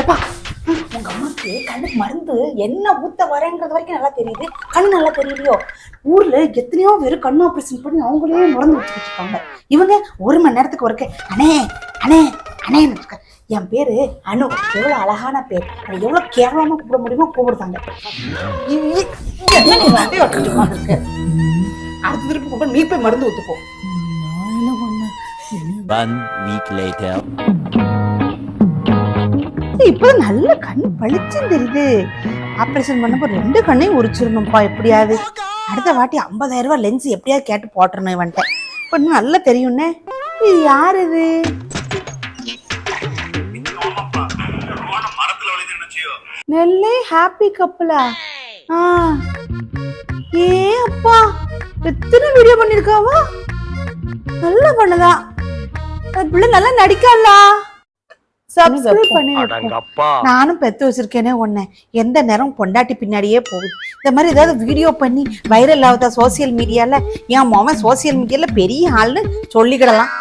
எப்பா? உங்க அம்மாக்கு கண்ணுக்கு மருந்து என்ன ஊத்த வரேங்கிறது வரைக்கும் நல்லா தெரியுது. கண்ணு நல்லா தெரியலையோ? ஊர்ல எத்தனையோ பேர் கண்ணு ஆபரேஷன் பண்ணி அவங்களே மறந்து வச்சுக்கிட்டு இருக்காங்க. இவங்க ஒரு மணி நேரத்துக்கு ஒருக்க அண்ணே அண்ணே அண்ணே இருக்க என் பேரு அனு. எவ்வளவு அழகான பேர். எவ்வளவு கேவலமா கூப்பிட முடியுமோ உட்கார்ந்திருக்க? அடுத்த திருப்பி கூப்பிட நீ போய் மருந்து ஊத்துப்போ நான் என்ன பண்ணேன்? One week later. இப்போ நல்ல கண் பளிச்சுன்னு தெரியுது. ஆப்ரேஷன் பண்ணப்போ ரெண்டு கண்ணையும் உரிச்சிடணும்ப்பா எப்படியாவது. அடுத்த வாட்டி 50000 ரூபாய் லென்ஸ் எப்படியாவது கேட்டு போட்டுறணும் இவன்ட்ட. இப்போ இன்னும் நல்லா தெரியும்னே. இது யார் இது? நெல்லை ஹாப்பி கப்பலா ஆ? ஏ அப்பா எத்தனை வீடியோ பண்ணிருக்காவா? நல்லா பண்ணதா பிள்ளை நல்லா நடிக்காளா சப்ஸ்கிரைப் பண்ணி. நானும் பெத்து வச்சிருக்கேனே ஒண்ணு எந்த நேரம் பொண்டாட்டி பின்னாடியே போகுது. இந்த மாதிரி ஏதாவது வீடியோ பண்ணி வைரல் ஆகுதா சோசியல் மீடியால என் மாமன் சோசியல் மீடியால பெரிய ஆள்னு சொல்லிக்கிடலாம்.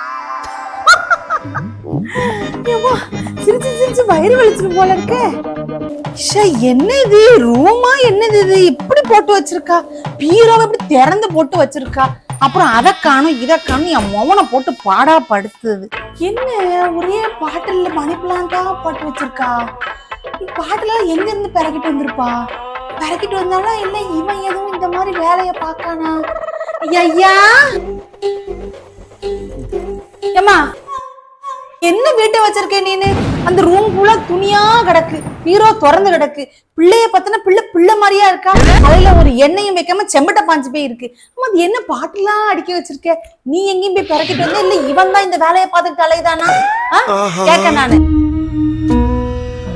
சிரிச்சு சிரிச்சு வயிறு வலிச்சிடும் போல இருக்க. ஷே என்ன இது ரூமா என்னது இது? இப்படி போட்டு வச்சிருக்கா? பீரோவை இப்படி திறந்து போட்டு வச்சிருக்கா? அப்புறம் அதை காணும் இதை காணும் என் மோவனை போட்டு பாடா படுத்துது. என்ன ஒரே பாட்டில் மணி பிளான்டா பாட்டு வச்சிருக்கா? பாட்டுல எங்க இருந்து பிறக்கிட்டு வந்திருப்பா? பிறக்கிட்டு வந்தாலும் இல்ல இவன் எதுவும் இந்த மாதிரி வேலைய பார்க்கானா? ஐயா! ஏம்மா என்ன வீட்டை வச்சிருக்க நீனு? அந்த ரூம் ஃபுல்லா துணியா கிடக்கு. பீரோ திறந்து கிடக்கு. பிள்ளைய பார்த்தனா பிள்ளை பிள்ளை மாதிரியா இருக்கா? அதுல ஒரு எண்ணெயும் வைக்காம செம்பட்டை பாஞ்சு போய் இருக்கு. அம்மா அது என்ன பாட்டுலாம் அடுக்கி வச்சிருக்க? நீ எங்கேயும் போய் பிறக்கிட்டு வந்த? இல்ல இவன் தான் இந்த வேலையை பார்த்துட்டு அலையுதானா? கேட்க நானு.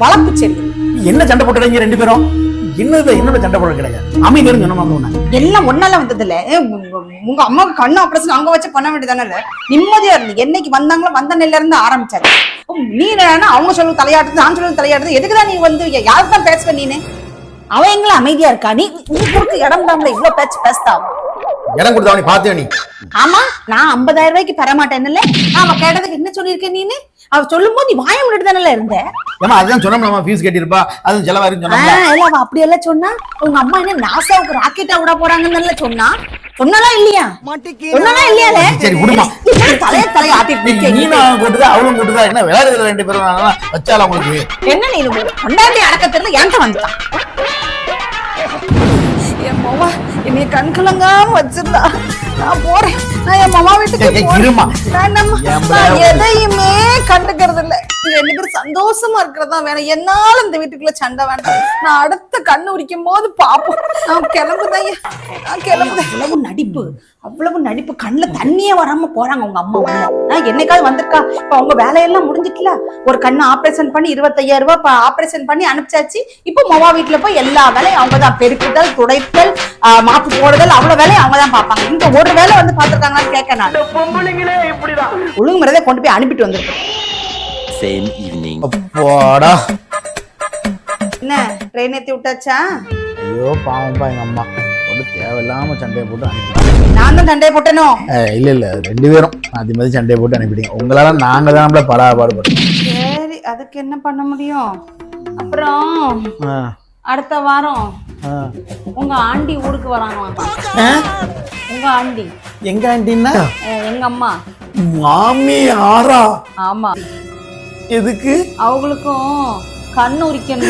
வளர்ப்பு செடி. என்ன சண்டை போட்டுறீங்க ரெண்டு பேரும்? என்னது என்னோட சண்டை போட கிடையாது. அமைதி இருங்க நம்ம ஒண்ணு எல்லாம் ஒன்னால வந்தது இல்ல உங்க அம்மாவுக்கு கண்ணு ஆபரேஷன் அங்க வச்சு பண்ண வேண்டியதானே? நிம்மதியா இருந்து. என்னைக்கு வந்தாங்களோ வந்த நெல்ல இருந்து ஆரம்பிச்சாரு. நீ அவங்க சொல்லுங்க தலையாட்டுது நான் சொல்லுங்க தலையாட்டுது. எதுக்குதான் நீ வந்து யாருக்கு தான் பேசுவ நீனு? அவன் எங்கள அமைதியா இருக்கா? நீ கொடுத்து இடம் தாமல இவ்வளவு பேச்சு பேசுதா? இடம் கொடுத்தா நீ பாத்தியா நீ? ஆமா நான் 50000 ரூபாய்க்கு தர மாட்டேன்னுல அவ கேட்டதுக்கு என்ன சொல்லியிருக்க நீனு? அவ சொல்லும் போது நீ வாய முடிட்டு தானே இருந்த? ஏமா அதுதான் சொன்னோம் ஃபீஸ் கட்டியிருப்பா. அது செலவாயிரும் ஆ, சொன்னோம்ல இல்ல அவ அப்படி எல்லாம் சொன்னா உங்க அம்மா என்ன நாசாவுக்கு ராக்கெட்டா விட போறாங்கன்னு சொன்னா? சொன்னாலா இல்லையா? சொன்னாலா இல்லையாலே சரி, விடுமா. தலைய தலைய ஆட்டிட்டு நிக்க நீ நான் கூட்டுதா அவளும் கூட்டுதா என்ன விளையாடுறது ரெண்டு பேரும் வச்சால உங்களுக்கு? என்ன நீ கொண்டாடி அடக்க தெரியல என்கிட்ட வந்துட்டான் என் மாமா என்னைய கண் கலங்காம வச்சிருந்தா. நான் போறேன். நான் என் மாமா வீட்டுக்கு போறேன். நான்? எதையுமே கண்டுக்கிறது இல்ல ரெண்டு பேரும் சந்தோஷமா இருக்கிறதா வேணும். என்னால இந்த வீட்டுக்குள்ள சண்டை வேண்டாம். நான் அடுத்த கண்ணு உரிக்கும் போது பாப்போம். நான் கிளம்புதான். நான் கிளம்புதேன் அவ்வளவு நடிப்பு. அவ்வளவு நடிப்பு. கண்ணுல தண்ணியே வராம போறாங்க உங்க அம்மா நான் என்னைக்காவது வந்திருக்கா? இப்ப அவங்க வேலையெல்லாம் முடிஞ்சிட்டுல. ஒரு கண்ணு ஆபரேஷன் பண்ணி இருபத்தையாயிரம் ரூபாய் ஆபரேஷன் பண்ணி அனுப்பிச்சாச்சு. இப்போ மொவா வீட்டுல போய் எல்லா வேலையும் அவங்க தான் பெருக்குதல் துடைத்தல் மாப்பு போடுதல் அவ்வளவு வேலையும் அவங்க தான் பாப்பாங்க இந்த ஒரு வேலை வந்து பாத்துருக்காங்களான்னு கேட்க நான். ஒழுங்கு முறையை கொண்டு போய் அனுப்பிட்டு வந்திருக்கேன். Same evening. அப்பாடா. என்ன ட்ரெயின் ஏத்தி விட்டாச்சா? ஐயோ பாவம்பா எங்க அம்மா. ஒன்று தேவையில்லாம சண்டையை போட்டு அனுப்பிட்டாங்க நான் தான் சண்டையை போட்டேனோ? இல்ல இல்ல ரெண்டு பேரும். மாத்தி மாத்தி சண்டையை போட்டு அனுப்பிட்டீங்க. உங்களால நாங்க தான் நம்மள படா பாடுபட்டோம் சரி அதுக்கு என்ன பண்ண முடியும்? அப்புறம் ஆ, அடுத்த வாரம் ஆ. உங்க ஆண்டி ஊருக்கு வராங்களாம். ஆ? உங்க ஆண்டி. எங்க ஆண்டின்னா? அஹ் எங்க அம்மா. மாமி ஆறா ஆமா. எதுக்கு? அவங்களுக்கும் கண்ணு உரிக்கணும்?